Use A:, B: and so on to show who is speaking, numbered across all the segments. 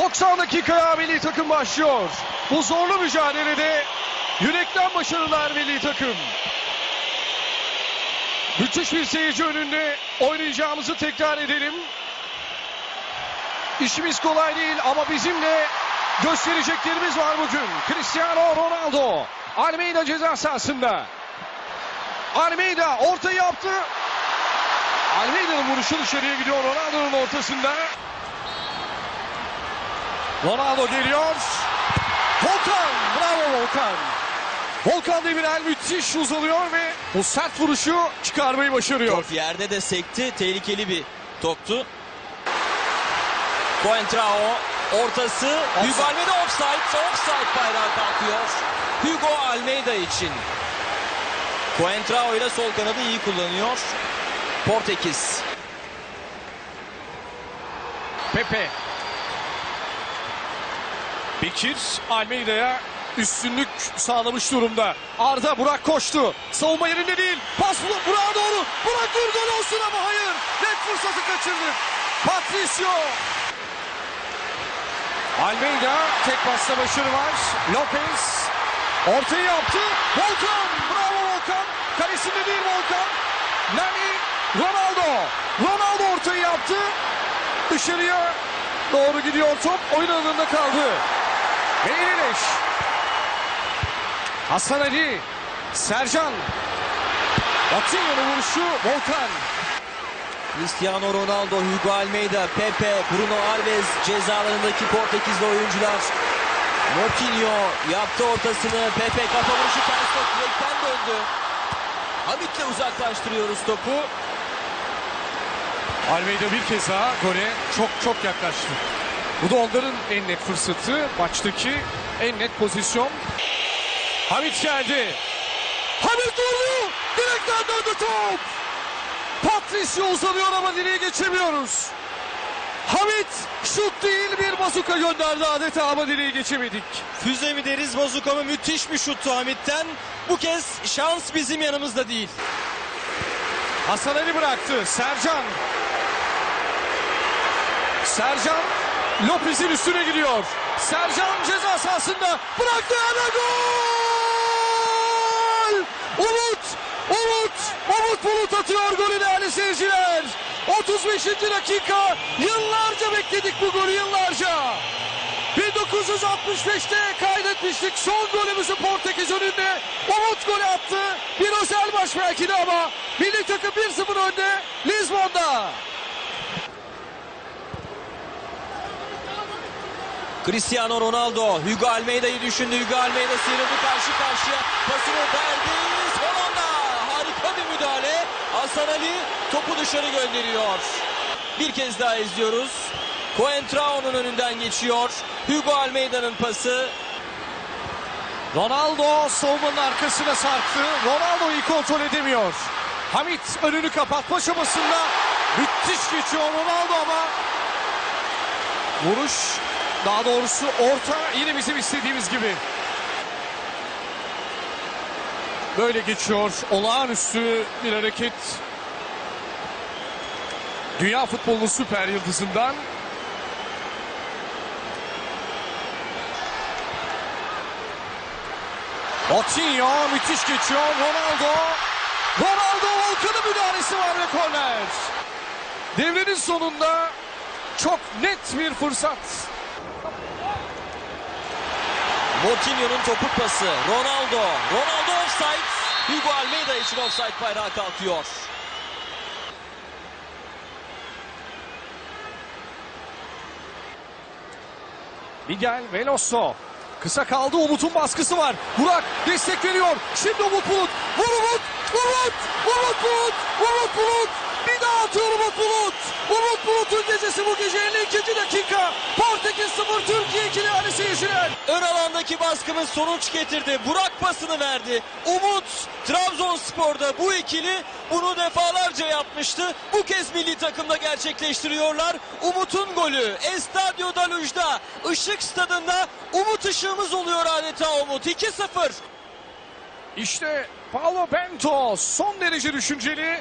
A: 90 dakikaya milli takım başlıyor. Bu zorlu mücadelede yürekten başarılar milli takım. Müthiş bir seyirci önünde oynayacağımızı tekrar edelim. İşimiz kolay değil ama bizim de göstereceklerimiz var bugün. Cristiano Ronaldo. Almeida ceza sahasında. Almeida orta yaptı. Almeida'nın vuruşu dışarıya gidiyor Ronaldo'nun ortasında. Ronaldo geliyor. Volkan. Bravo Volkan. Volkan Demirel müthiş uzalıyor ve bu sert vuruşu çıkarmayı başarıyor.
B: Top yerde de sekti. Tehlikeli bir toptu. Coentrao ortası. Hugo Almeida offside. Offside bayrağı kalkıyor. Hugo Almeida için. Coentrao ile sol kanadı iyi kullanıyor. Portekiz.
A: Pepe. Bekir Almeida'ya üstünlük sağlamış durumda. Arda Burak koştu. Savunma yerinde değil. Pas Burak'a doğru. Burak dur gol olsun ama hayır. Net fırsatı kaçırdı. Patricio. Almeida tek pasta başarı var. Lopez ortayı yaptı. Volkan. Bravo Volkan. Kalesinde değil Volkan. Nani Ronaldo. Ronaldo ortayı yaptı. Dışarıya doğru gidiyor top. Oyun alanında kaldı. Eğrileş. Hasan Ali. Sercan. Otinho'nun vuruşu Volkan.
B: Cristiano Ronaldo, Hugo Almeida, Pepe, Bruno Alves cezalarındaki Portekizli oyuncular. Moutinho yaptı ortasını. Pepe kafa vuruşu ters top direkten döndü. Hamit'le uzaklaştırıyoruz topu.
A: Almeida bir kez daha gole çok çok yaklaştı. Bu da onların en net fırsatı. Maçtaki en net pozisyon. Hamit geldi. Hamit vurdu. Direkten döndü top. Patricio uzanıyor ama direğe geçemiyoruz. Hamit şut değil bir bazuka gönderdi adeta ama direğe geçemedik.
B: Füze mi deriz bazuka mı müthiş bir şuttu Hamit'ten. Bu kez şans bizim yanımızda değil.
A: Hasan Ali bıraktı. Sercan. Sercan Lopez'in üstüne gidiyor. Sercan ceza sahasında bıraktı hemen gol! Umut! Umut! Umut Bulut atıyor golü değerli seyirciler. 35. dakika. Yıllarca bekledik bu golü yıllarca. 1965'te kaydetmiştik son golümüzü Portekiz önünde. Umut golü attı. Bir özel maç belki de ama milli takım 1-0 önde Lizbon'da.
B: Cristiano Ronaldo, Hugo Almeida'yı düşündü. Hugo Almeida sıyrıldı karşı karşıya. Pasını verdi. Hollanda. Harika bir müdahale. Hasan Ali topu dışarı gönderiyor. Bir kez daha izliyoruz. Coentrao'nun önünden geçiyor. Hugo Almeida'nın pası.
A: Ronaldo savunmanın arkasına sarktı. Ronaldo'yu kontrol edemiyor. Hamit önünü kapatma çabasında müthiş geçiyor Ronaldo ama vuruş daha doğrusu orta yine bizim istediğimiz gibi. Böyle geçiyor. Olağanüstü bir hareket. Dünya futbolunun süper yıldızından Otinho müthiş geçiyor. Ronaldo. Ronaldo Volkan'ın müdahalesi var ve korner. Devrenin sonunda çok net bir fırsat.
B: Moutinho'nun topuk pası. Ronaldo. Ronaldo offside. Hugo Almeida için offside bayrağı kalkıyor.
A: Miguel Veloso. Kısa kaldı Umut'un baskısı var. Burak destek veriyor. Şimdi Umut Bulut. Vur Umut. Umut. Umut Bulut. Umut Bulut. Bir daha atıyor Umut Bulut. Umut Bulut'un gecesi bu gece 52. dakika. Portekiz 0 Türkiye 2 değerli seyirciler.
B: Ön alandaki baskımız sonuç getirdi. Burak pasını verdi. Umut Trabzonspor'da bu ikili bunu defalarca yapmıştı. Bu kez milli takımda gerçekleştiriyorlar. Umut'un golü Estadio da Luz'da Işık Stadında Umut ışığımız oluyor adeta Umut 2-0.
A: İşte Paulo Bento son derece düşünceli.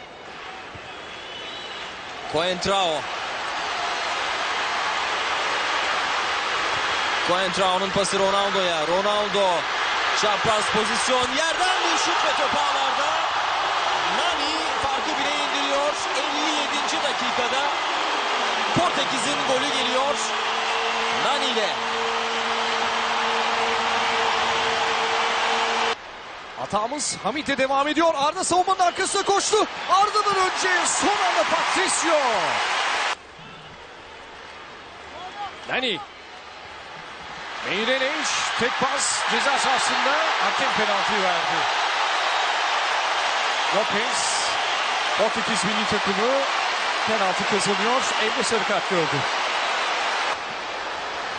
B: Coentrao Coentrao'nun pası Ronaldo'ya. Ronaldo çapraz pozisyon yerden bir şut ve top ağlarda. Nani farkı bire indiriyor. 57. dakikada Portekiz'in golü geliyor. Nani ile.
A: Hatamız Hamit'e devam ediyor. Arda savunmanın arkasına koştu. Arda'dan önce son anda Patricio. Nani. Meireles tek pas ceza sahasında hakem penaltıyı verdi. Lopez Portekiz milli takımı penaltı kazanıyor. Emre sarı kart gördü.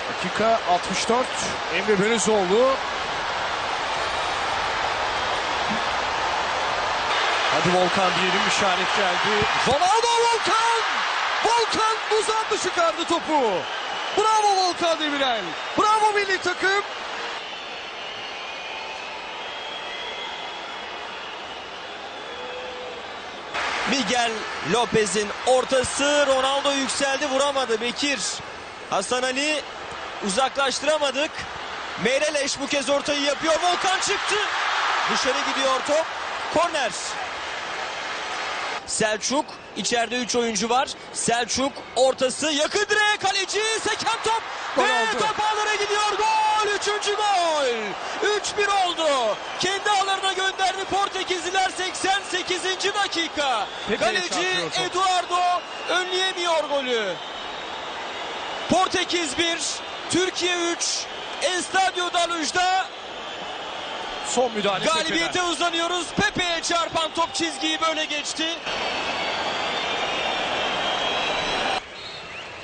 A: Dakika 64. Emre Belözoğlu Hadi Volkan diyelim işaret geldi. Ronaldo Volkan! Volkan uzandı çıkardı topu. Bravo Volkan Demirel. Bravo milli takım.
B: Miguel Lopez'in ortası Ronaldo yükseldi vuramadı Bekir. Hasan Ali uzaklaştıramadık. Meirelles bu kez ortayı yapıyor. Volkan çıktı. Dışarı gidiyor top. Korner. Selçuk içeride 3 oyuncu var. Selçuk ortası yakın direğe kaleci seken top
A: Gol
B: ve
A: oldu.
B: top ağlara gidiyor. Gol! Üçüncü gol. 3-1 oldu. Kendi ağlarına gönderdi Portekizliler 88. dakika.
A: Pepe'ye
B: Kaleci. Eduardo önleyemiyor golü. Portekiz 1, Türkiye 3. Estadio da Luz'da
A: Son müdahale
B: galibiyete
A: Pepe'den.
B: uzanıyoruz. Pepe'ye çarpan top çizgiyi böyle geçti.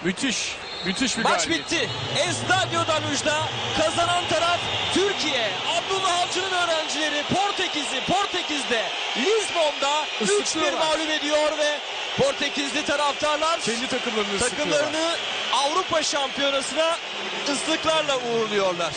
A: Müthiş. Müthiş bir
B: Maç
A: galibiyet.
B: bitti. Estadio da Luz'da kazanan taraf Türkiye. Abdullah Avcı'nın öğrencileri Portekiz'i Portekiz'de Lizbon'da 3-1
A: Islıklıyorlar.
B: mağlup ediyor ve Portekizli taraftarlar
A: Kendi takımlarını
B: takımlarını Avrupa Şampiyonası'na ıslıklarla uğurluyorlar.